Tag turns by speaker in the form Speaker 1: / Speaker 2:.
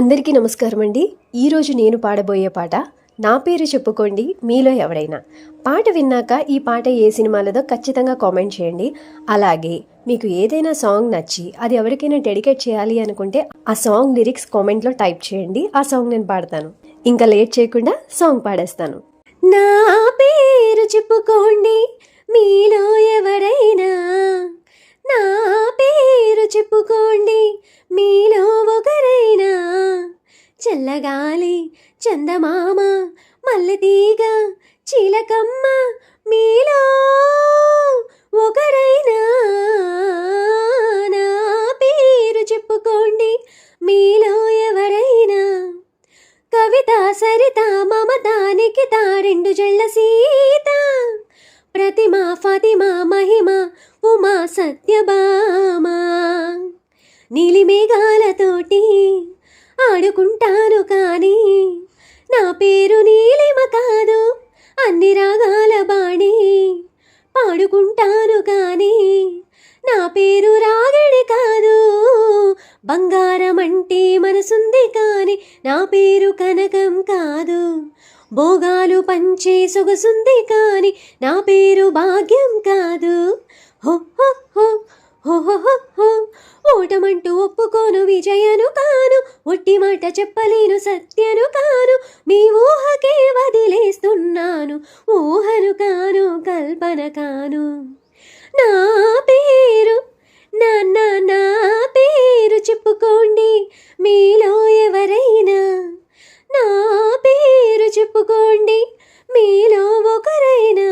Speaker 1: అందరికీ నమస్కారం అండి ఈరోజు నేను పాడబోయే పాట నా పేరు చెప్పుకోండి మీలో ఎవరైనా. పాట విన్నాక ఈ పాట ఏ సినిమాలదో ఖచ్చితంగా కామెంట్ చేయండి. అలాగే మీకు ఏదైనా సాంగ్ నచ్చి అది ఎవరికైనా డెడికేట్ చేయాలి అనుకుంటే ఆ సాంగ్ లిరిక్స్ కామెంట్లో టైప్ చేయండి. ఆ సాంగ్ నేను పాడతాను. ఇంకా లేట్ చేయకుండా సాంగ్ పాడేస్తాను. నా పేరు చెప్పుకోండి మీలో చల్లగాలి చందమామ మల్లెతీగ చీలకమ్మ మీలో ఒకరైనా నా పేరు చెప్పుకోండి. మీలో ఎవరైనా? కవిత సరిత మమతానికి తారెండు జళ్ళ సీత. ప్రతిమ ఫతిమ మహిమ ఉమా సత్యభామ. నీలిమేఘాలతోటి పడుకుంటాను కానీ నా పేరు నీలిమ కాదు అన్ని రాగాల బాణి. పాడుకుంటాను కానీ నా పేరు రాగిడి కాదు బంగారం అంటే మనసుంది కానీ నా పేరు కనకం కాదు. భోగాలు పంచే సొగసుంది కానీ నా పేరు భాగ్యం కాదు. హో హో అనుకోను విజయను కాను ఒట్టి మాట చెప్పలేను సత్యను కాను మీ ఊహకే వదిలేస్తున్నాను ఊహను కాను కల్పన కాను. నా పేరు నాన్న నా పేరు చెప్పుకోండి మీలో ఎవరైనా. నా పేరు చెప్పుకోండి మీలో ఒకరైనా.